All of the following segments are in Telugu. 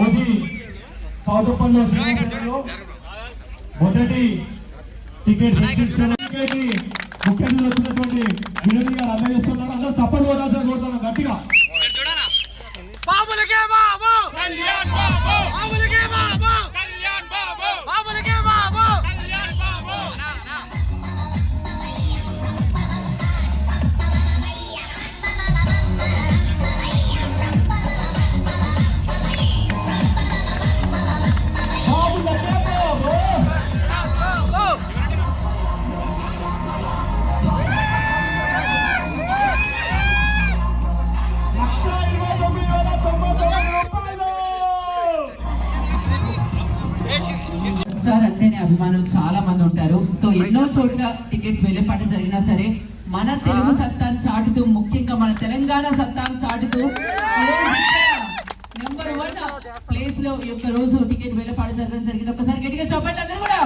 ఓజీ చౌదప్పల్లో మొదటి టికెట్ టికెట్ వచ్చినటువంటి వినోద్ గారు అందజేస్తున్నారు అందరూ చప్పలు కొట్టాల్సిన కోరుతాను గట్టిగా. స్టార్ అంటేనే అభిమానులు చాలా మంది ఉంటారు. సో ఎన్నో చోట్ల టికెట్స్ వెళ్ళేపాటు జరిగినా సరే మన తెలుగు సత్తాను చాటుతూ ముఖ్యంగా మన తెలంగాణ సత్తాను చాటుతూ నెంబర్ వన్ ప్లేస్లో ఈ యొక్క రోజు టికెట్ వెళ్ళేపాటు జరగడం జరిగింది. ఒకసారి గట్టిగా చెప్పండి అందరూ కూడా.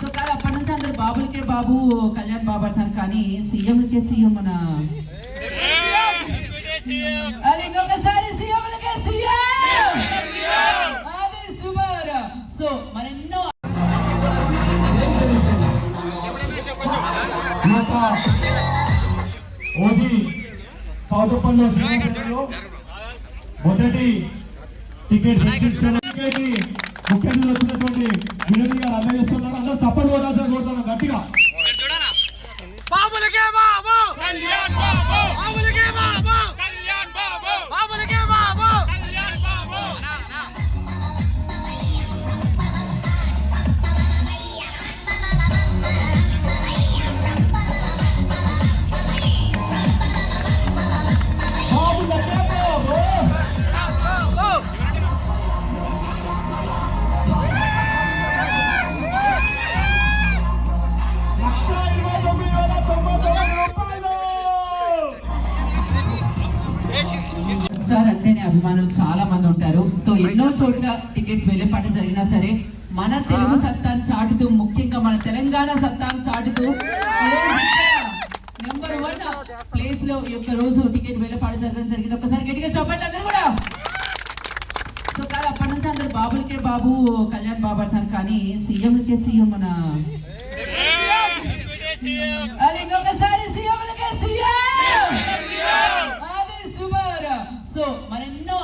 సో కాదు అప్పటి నుంచి అందరు బాబులకే బాబు కళ్యాణ్ బాబు అంటారు కానీ సీఎంలకే సీఎం మన అది ఇంకొకసారి యొక్క ఓజీ చౌదప్పల్లో శ్రీనివాసరావు. మొదటి టికెట్ ముఖ్య అతిథులు వచ్చినటువంటి వినోద్ గారు అందజేస్తున్నారు. అందరూ చప్పలు కొట్టాల్సిన కోరుతాను గట్టిగా. స్టార్ అంటేనే అభిమానులు చాలా మంది ఉంటారు. సో ఎన్నో చోట్ల టికెట్స్ వెళ్ళేపాటు జరిగినా సరే మన తెలుగు సత్తాను చాటుతూ ముఖ్యంగా మన తెలంగాణ సత్తాను చాటుతూ నెంబర్ వన్ ప్లేస్లో ఈ యొక్క రోజు టికెట్ వెళ్ళేపాటు జరగడం జరిగింది. ఒకసారి గట్టిగా చెప్పండి అందరూ కూడా. సో కాదు అప్పటి నుంచి అందరు బాబులకే బాబు కళ్యాణ్ బాబు అంటారు కానీ సీఎంలకే సీఎం మన అది ఇంకొకసారి సీఎం